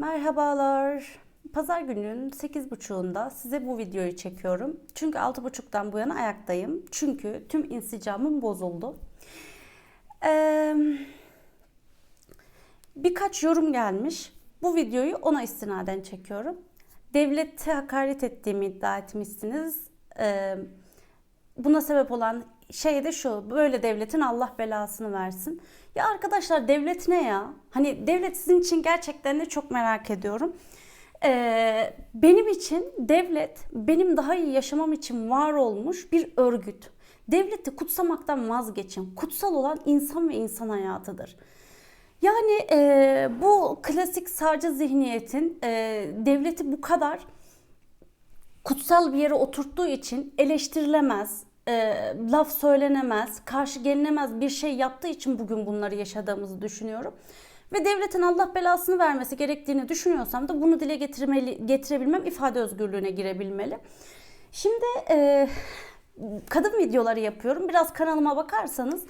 Merhabalar. Pazar gününün 8.30'unda size bu videoyu çekiyorum. Çünkü 6.30'dan bu yana ayaktayım. Çünkü tüm insicamım bozuldu. Ee, birkaç yorum gelmiş. Bu videoyu ona istinaden çekiyorum. Devlete hakaret ettiğimi iddia etmişsiniz. Ee, buna sebep olan şey de şu. Böyle devletin Allah belasını versin. Ya arkadaşlar devlet ne ya? Hani devlet sizin için gerçekten de çok merak ediyorum. Ee, benim için devlet benim daha iyi yaşamam için var olmuş bir örgüt. Devleti kutsamaktan vazgeçin. Kutsal olan insan ve insan hayatıdır. Yani e, bu klasik sağcı zihniyetin e, devleti bu kadar kutsal bir yere oturttuğu için eleştirilemez, e, laf söylenemez, karşı gelinemez bir şey yaptığı için bugün bunları yaşadığımızı düşünüyorum. Ve devletin Allah belasını vermesi gerektiğini düşünüyorsam da bunu dile getirmeli, getirebilmem ifade özgürlüğüne girebilmeli. Şimdi e, kadın videoları yapıyorum. Biraz kanalıma bakarsanız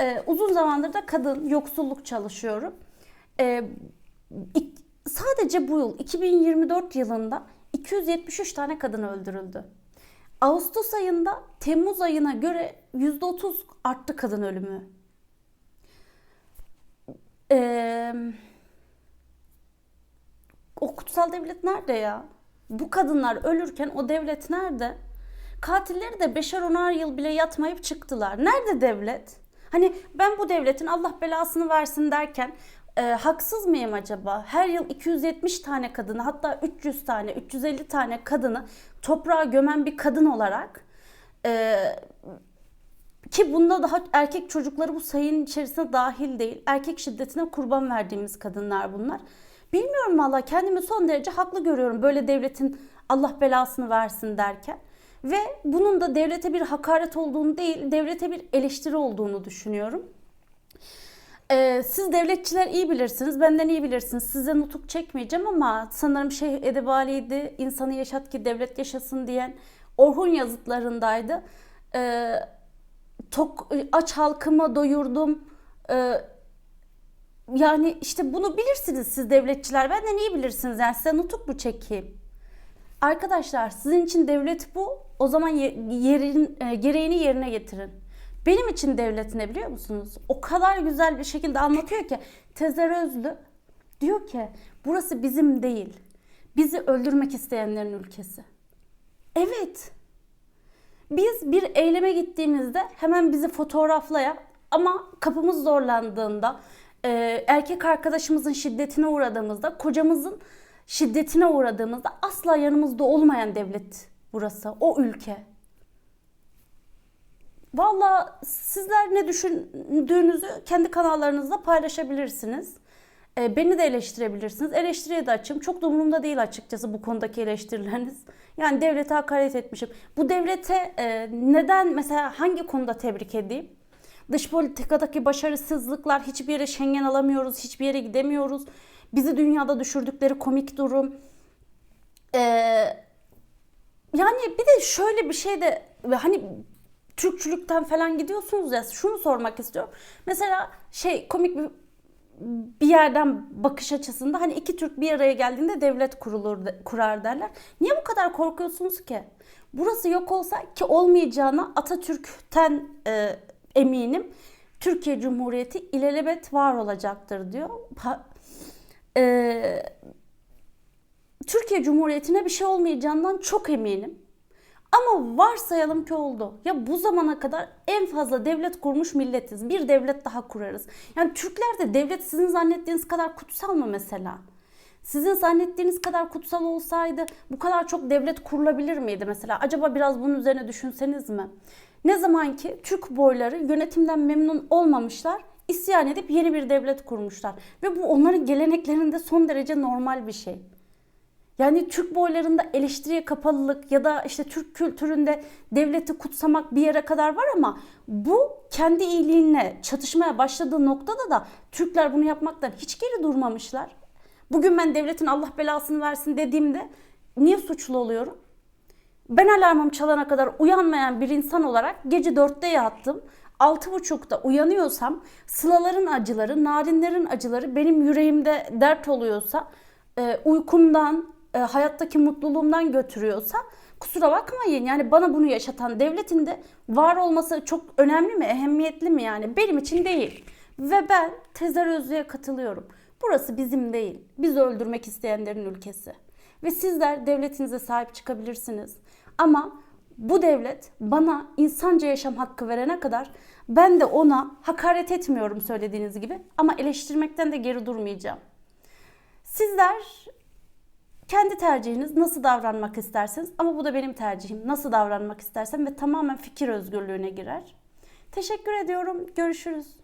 e, uzun zamandır da kadın yoksulluk çalışıyorum. E, sadece bu yıl 2024 yılında 273 tane kadın öldürüldü. Ağustos ayında Temmuz ayına göre %30 arttı kadın ölümü. Ee, o kutsal devlet nerede ya? Bu kadınlar ölürken o devlet nerede? Katilleri de beşer onar yıl bile yatmayıp çıktılar. Nerede devlet? Hani ben bu devletin Allah belasını versin derken e, haksız mıyım acaba? Her yıl 270 tane kadını hatta 300 tane 350 tane kadını toprağa gömen bir kadın olarak e, ki bunda daha erkek çocukları bu sayının içerisine dahil değil. Erkek şiddetine kurban verdiğimiz kadınlar bunlar. Bilmiyorum valla kendimi son derece haklı görüyorum böyle devletin Allah belasını versin derken. Ve bunun da devlete bir hakaret olduğunu değil, devlete bir eleştiri olduğunu düşünüyorum. Ee, siz devletçiler iyi bilirsiniz, benden iyi bilirsiniz. Size nutuk çekmeyeceğim ama sanırım Şeyh Edebali'ydi, insanı yaşat ki devlet yaşasın diyen Orhun yazıtlarındaydı. Ee, tok, aç halkımı doyurdum. Ee, yani işte bunu bilirsiniz siz devletçiler, benden iyi bilirsiniz. Yani size nutuk mu çekeyim? Arkadaşlar sizin için devlet bu. O zaman yerin, e, gereğini yerine getirin. Benim için devlet ne biliyor musunuz? O kadar güzel bir şekilde anlatıyor ki Tezer Özlü diyor ki burası bizim değil. Bizi öldürmek isteyenlerin ülkesi. Evet. Biz bir eyleme gittiğimizde hemen bizi fotoğraflayan ama kapımız zorlandığında, e, erkek arkadaşımızın şiddetine uğradığımızda, kocamızın şiddetine uğradığımızda asla yanımızda olmayan devlet burası, o ülke. Valla sizler ne düşündüğünüzü kendi kanallarınızda paylaşabilirsiniz. E, beni de eleştirebilirsiniz. Eleştiriye de açım. Çok da umurumda değil açıkçası bu konudaki eleştirileriniz. Yani devlete hakaret etmişim. Bu devlete e, neden mesela hangi konuda tebrik edeyim? Dış politikadaki başarısızlıklar hiçbir yere Schengen alamıyoruz, hiçbir yere gidemiyoruz. Bizi dünyada düşürdükleri komik durum. Ee, yani bir de şöyle bir şey de hani Türkçülükten falan gidiyorsunuz ya şunu sormak istiyorum. Mesela şey komik bir bir yerden bakış açısında hani iki Türk bir araya geldiğinde devlet kurulur kurar derler. Niye bu kadar korkuyorsunuz ki? Burası yok olsa ki olmayacağına Atatürk'ten e, eminim. Türkiye Cumhuriyeti ilelebet var olacaktır diyor. Pa, e, Türkiye Cumhuriyeti'ne bir şey olmayacağından çok eminim. Ama varsayalım ki oldu. Ya bu zamana kadar en fazla devlet kurmuş milletiz. Bir devlet daha kurarız. Yani Türkler de devlet sizin zannettiğiniz kadar kutsal mı mesela? Sizin zannettiğiniz kadar kutsal olsaydı bu kadar çok devlet kurulabilir miydi mesela? Acaba biraz bunun üzerine düşünseniz mi? Ne zaman ki Türk boyları yönetimden memnun olmamışlar, isyan edip yeni bir devlet kurmuşlar. Ve bu onların geleneklerinde son derece normal bir şey. Yani Türk boylarında eleştiriye kapalılık ya da işte Türk kültüründe devleti kutsamak bir yere kadar var ama bu kendi iyiliğinle çatışmaya başladığı noktada da Türkler bunu yapmaktan hiç geri durmamışlar. Bugün ben devletin Allah belasını versin dediğimde niye suçlu oluyorum? Ben alarmım çalana kadar uyanmayan bir insan olarak gece dörtte yattım. Altı buçukta uyanıyorsam sılaların acıları, narinlerin acıları benim yüreğimde dert oluyorsa e, uykumdan, e, hayattaki mutluluğumdan götürüyorsa kusura bakmayın. Yani bana bunu yaşatan devletin de var olması çok önemli mi, ehemmiyetli mi yani? Benim için değil. Ve ben Tezer Özlü'ye katılıyorum. Burası bizim değil. Bizi öldürmek isteyenlerin ülkesi. Ve sizler devletinize sahip çıkabilirsiniz. Ama bu devlet bana insanca yaşam hakkı verene kadar ben de ona hakaret etmiyorum söylediğiniz gibi ama eleştirmekten de geri durmayacağım. Sizler kendi tercihiniz nasıl davranmak isterseniz ama bu da benim tercihim. Nasıl davranmak istersem ve tamamen fikir özgürlüğüne girer. Teşekkür ediyorum. Görüşürüz.